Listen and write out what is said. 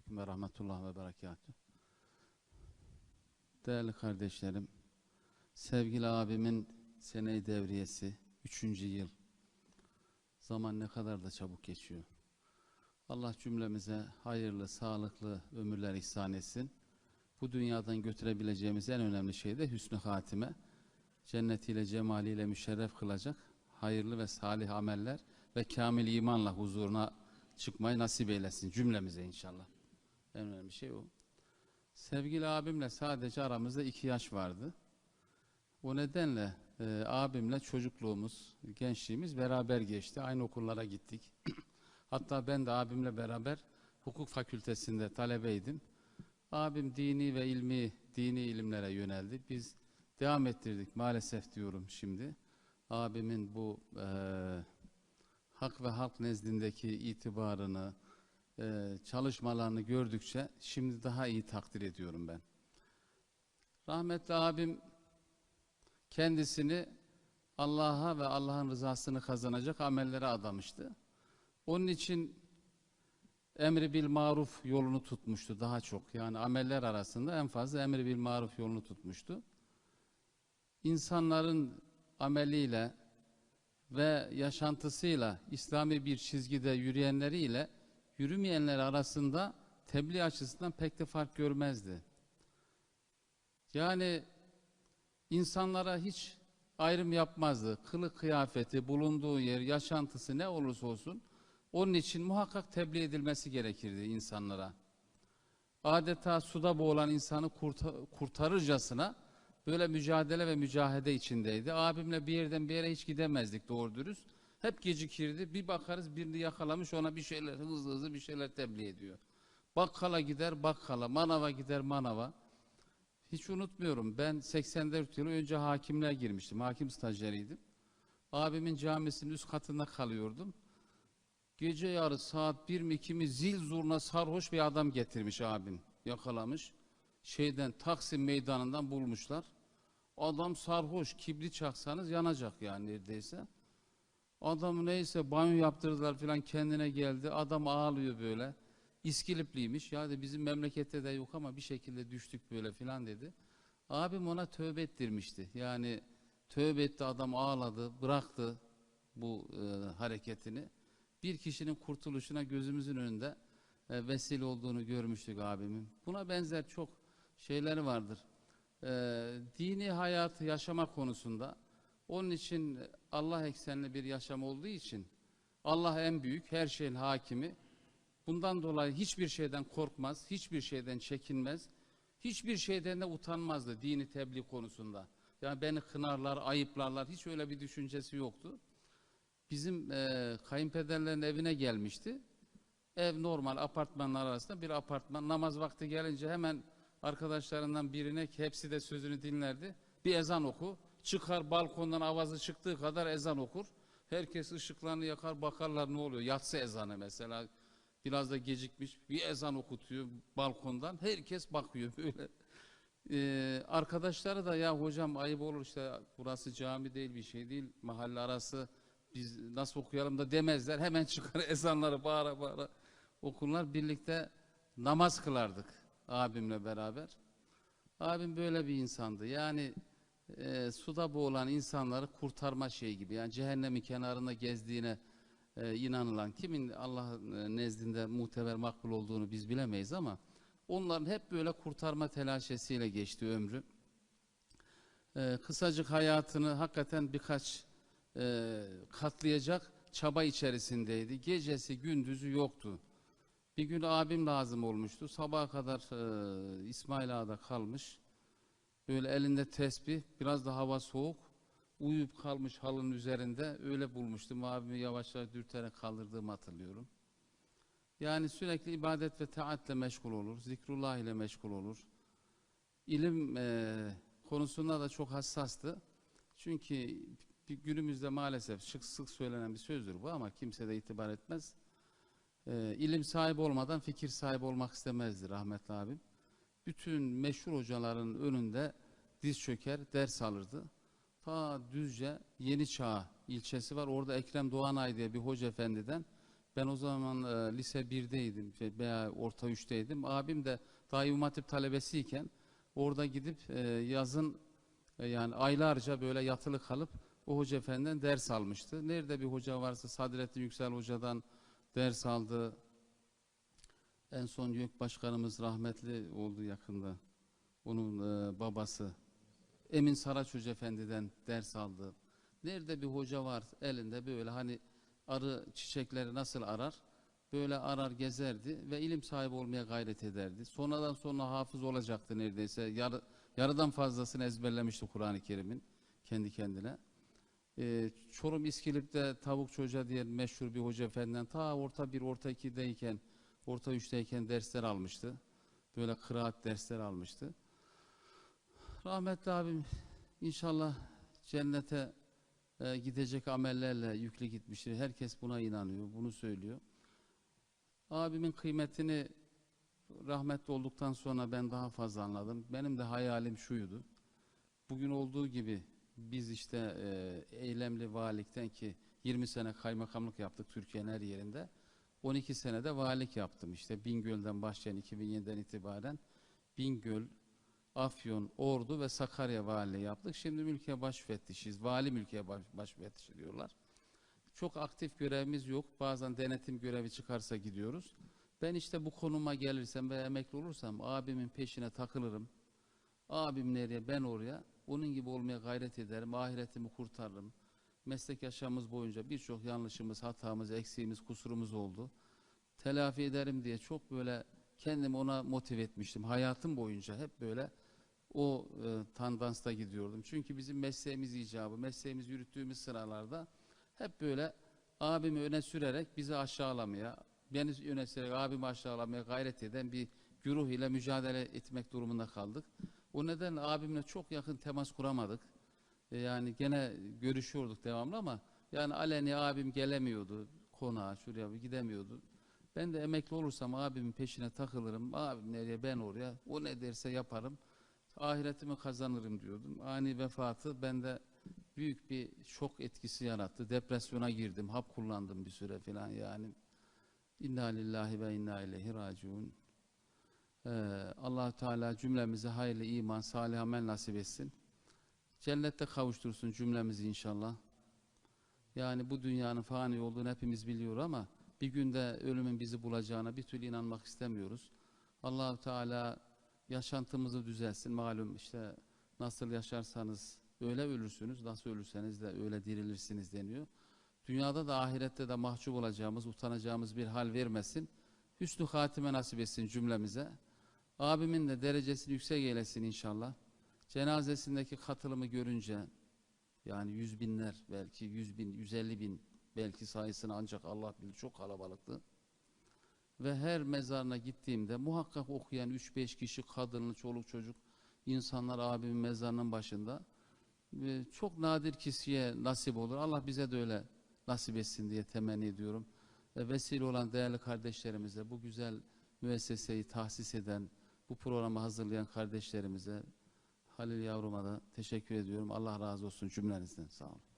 Aleyküm ve rahmetullah ve berekatuhu. Değerli kardeşlerim, sevgili abimin sene devriyesi, üçüncü yıl. Zaman ne kadar da çabuk geçiyor. Allah cümlemize hayırlı, sağlıklı ömürler ihsan etsin. Bu dünyadan götürebileceğimiz en önemli şey de hüsnü hatime. Cennetiyle, cemaliyle müşerref kılacak hayırlı ve salih ameller ve kamil imanla huzuruna çıkmayı nasip eylesin cümlemize inşallah. En önemli şey o. Sevgili abimle sadece aramızda iki yaş vardı. O nedenle e, abimle çocukluğumuz, gençliğimiz beraber geçti. Aynı okullara gittik. Hatta ben de abimle beraber hukuk fakültesinde talebeydim. Abim dini ve ilmi, dini ilimlere yöneldi. Biz devam ettirdik maalesef diyorum şimdi. Abimin bu e, hak ve halk nezdindeki itibarını, e, çalışmalarını gördükçe şimdi daha iyi takdir ediyorum ben. Rahmetli abim kendisini Allah'a ve Allah'ın rızasını kazanacak amellere adamıştı. Onun için emri bil maruf yolunu tutmuştu daha çok. Yani ameller arasında en fazla emri bil maruf yolunu tutmuştu. İnsanların ameliyle ve yaşantısıyla İslami bir çizgide yürüyenleriyle yürümeyenler arasında tebliğ açısından pek de fark görmezdi. Yani insanlara hiç ayrım yapmazdı. Kılık kıyafeti, bulunduğu yer, yaşantısı ne olursa olsun onun için muhakkak tebliğ edilmesi gerekirdi insanlara. Adeta suda boğulan insanı kurta- kurtarırcasına böyle mücadele ve mücahede içindeydi. Abimle bir yerden bir yere hiç gidemezdik doğru dürüst. Hep gecikirdi. Bir bakarız birini yakalamış ona bir şeyler hızlı hızlı bir şeyler tebliğ ediyor. Bakkala gider bakkala, manava gider manava. Hiç unutmuyorum ben 84 yıl önce hakimliğe girmiştim. Hakim stajyeriydim. Abimin camisinin üst katında kalıyordum. Gece yarı saat bir mi iki mi zil zurna sarhoş bir adam getirmiş abim. Yakalamış. Şeyden Taksim meydanından bulmuşlar. Adam sarhoş kibrit çaksanız yanacak yani neredeyse. Adam neyse banyo yaptırdılar filan kendine geldi. Adam ağlıyor böyle. İskilipliymiş. Ya da bizim memlekette de yok ama bir şekilde düştük böyle filan dedi. Abim ona tövbe ettirmişti. Yani tövbe etti adam ağladı, bıraktı bu e, hareketini. Bir kişinin kurtuluşuna gözümüzün önünde e, vesile olduğunu görmüştük abimin. Buna benzer çok şeyleri vardır. E, dini hayatı yaşama konusunda onun için Allah eksenli bir yaşam olduğu için Allah en büyük, her şeyin hakimi. Bundan dolayı hiçbir şeyden korkmaz, hiçbir şeyden çekinmez, hiçbir şeyden de utanmazdı dini tebliğ konusunda. Yani beni kınarlar, ayıplarlar, hiç öyle bir düşüncesi yoktu. Bizim e, kayınpederlerin evine gelmişti. Ev normal apartmanlar arasında bir apartman. Namaz vakti gelince hemen arkadaşlarından birine hepsi de sözünü dinlerdi. Bir ezan oku. Çıkar balkondan avazı çıktığı kadar ezan okur. Herkes ışıklarını yakar bakarlar ne oluyor. Yatsı ezanı mesela. Biraz da gecikmiş. Bir ezan okutuyor balkondan. Herkes bakıyor böyle. Ee, arkadaşları da ya hocam ayıp olur işte burası cami değil bir şey değil. Mahalle arası biz nasıl okuyalım da demezler. Hemen çıkar ezanları bağıra bağıra okurlar. Birlikte namaz kılardık abimle beraber. Abim böyle bir insandı. Yani e, suda boğulan insanları kurtarma şeyi gibi. Yani cehennemin kenarında gezdiğine e, inanılan kimin Allah e, nezdinde muteber makbul olduğunu biz bilemeyiz ama onların hep böyle kurtarma telaşesiyle geçti ömrü. E, kısacık hayatını hakikaten birkaç e, katlayacak çaba içerisindeydi. Gecesi gündüzü yoktu. Bir gün abim lazım olmuştu. Sabaha kadar e, İsmail Ağa'da kalmış. Böyle elinde tesbih, biraz da hava soğuk. Uyuyup kalmış halının üzerinde. Öyle bulmuştum. Abimi yavaş yavaş dürterek kaldırdığımı hatırlıyorum. Yani sürekli ibadet ve taatle meşgul olur. Zikrullah ile meşgul olur. İlim e, konusunda da çok hassastı. Çünkü bir günümüzde maalesef sık sık söylenen bir sözdür bu ama kimse de itibar etmez. Ee, ilim sahibi olmadan fikir sahibi olmak istemezdi rahmetli abim. Bütün meşhur hocaların önünde diz çöker, ders alırdı. Ta Düzce Yeni Çağ ilçesi var. Orada Ekrem Doğanay diye bir hoca efendiden Ben o zaman e, lise 1'deydim şey, veya orta 3'teydim. Abim de daha İmam Hatip talebesiyken orada gidip e, yazın e, yani aylarca böyle yatılı kalıp o hoca efendiden ders almıştı. Nerede bir hoca varsa Sadrettin Yüksel hocadan ders aldı. En son YÖK başkanımız rahmetli oldu yakında. Onun e, babası Emin Saraç Hoca Efendi'den ders aldı. Nerede bir hoca var elinde böyle hani arı çiçekleri nasıl arar? Böyle arar gezerdi ve ilim sahibi olmaya gayret ederdi. Sonradan sonra hafız olacaktı neredeyse. Yarı, yarıdan fazlasını ezberlemişti Kur'an-ı Kerim'in kendi kendine. Ee, Çorum İskilip'te Tavukçu Hoca diye meşhur bir hoca efendiden ta orta bir, orta ikideyken, orta üçteyken dersler almıştı. Böyle kıraat dersler almıştı. Rahmetli abim inşallah cennete e, gidecek amellerle yüklü gitmiştir. Herkes buna inanıyor, bunu söylüyor. Abimin kıymetini rahmetli olduktan sonra ben daha fazla anladım. Benim de hayalim şuydu. Bugün olduğu gibi biz işte e, eylemli valilikten ki 20 sene kaymakamlık yaptık Türkiye'nin her yerinde. 12 senede valilik yaptım işte Bingöl'den başlayan 2007'den itibaren Bingöl, Afyon, Ordu ve Sakarya valiliği yaptık. Şimdi mülkiye baş müfettişiyiz. Vali mülkiye baş, baş müfettişi diyorlar. Çok aktif görevimiz yok. Bazen denetim görevi çıkarsa gidiyoruz. Ben işte bu konuma gelirsem ve emekli olursam abimin peşine takılırım. Abim nereye ben oraya. Onun gibi olmaya gayret ederim. Ahiretimi kurtarırım. Meslek yaşamımız boyunca birçok yanlışımız, hatamız, eksiğimiz, kusurumuz oldu. Telafi ederim diye çok böyle kendimi ona motive etmiştim. Hayatım boyunca hep böyle o e, tandansta gidiyordum. Çünkü bizim mesleğimiz icabı, mesleğimiz yürüttüğümüz sıralarda hep böyle abimi öne sürerek bizi aşağılamaya, beni öne sürerek abimi aşağılamaya gayret eden bir güruh ile mücadele etmek durumunda kaldık. O nedenle abimle çok yakın temas kuramadık. E, yani gene görüşüyorduk devamlı ama yani aleni abim gelemiyordu konağa, şuraya gidemiyordu. Ben de emekli olursam abimin peşine takılırım. Abim nereye ben oraya. O ne derse yaparım. Ahiretimi kazanırım diyordum. Ani vefatı bende büyük bir şok etkisi yarattı. Depresyona girdim. Hap kullandım bir süre falan yani. İnna lillahi ve inna ileyhi raciun. Ee, allah Teala cümlemize hayırlı iman, salih amel nasip etsin. Cennette kavuştursun cümlemizi inşallah. Yani bu dünyanın fani olduğunu hepimiz biliyor ama bir günde ölümün bizi bulacağına bir türlü inanmak istemiyoruz. Allahu Teala yaşantımızı düzelsin. Malum işte nasıl yaşarsanız öyle ölürsünüz, nasıl ölürseniz de öyle dirilirsiniz deniyor. Dünyada da ahirette de mahcup olacağımız, utanacağımız bir hal vermesin. Hüsnü hatime nasip etsin cümlemize. Abimin de derecesini yüksek eylesin inşallah. Cenazesindeki katılımı görünce yani yüz binler belki yüz bin, yüz elli bin belki sayısını ancak Allah bilir çok kalabalıktı. Ve her mezarına gittiğimde muhakkak okuyan 3-5 kişi kadınlı çoluk çocuk insanlar abimin mezarının başında ve çok nadir kişiye nasip olur. Allah bize de öyle nasip etsin diye temenni ediyorum. Ve vesile olan değerli kardeşlerimize bu güzel müesseseyi tahsis eden, bu programı hazırlayan kardeşlerimize Halil yavruma da teşekkür ediyorum. Allah razı olsun cümlenizden. Sağ olun.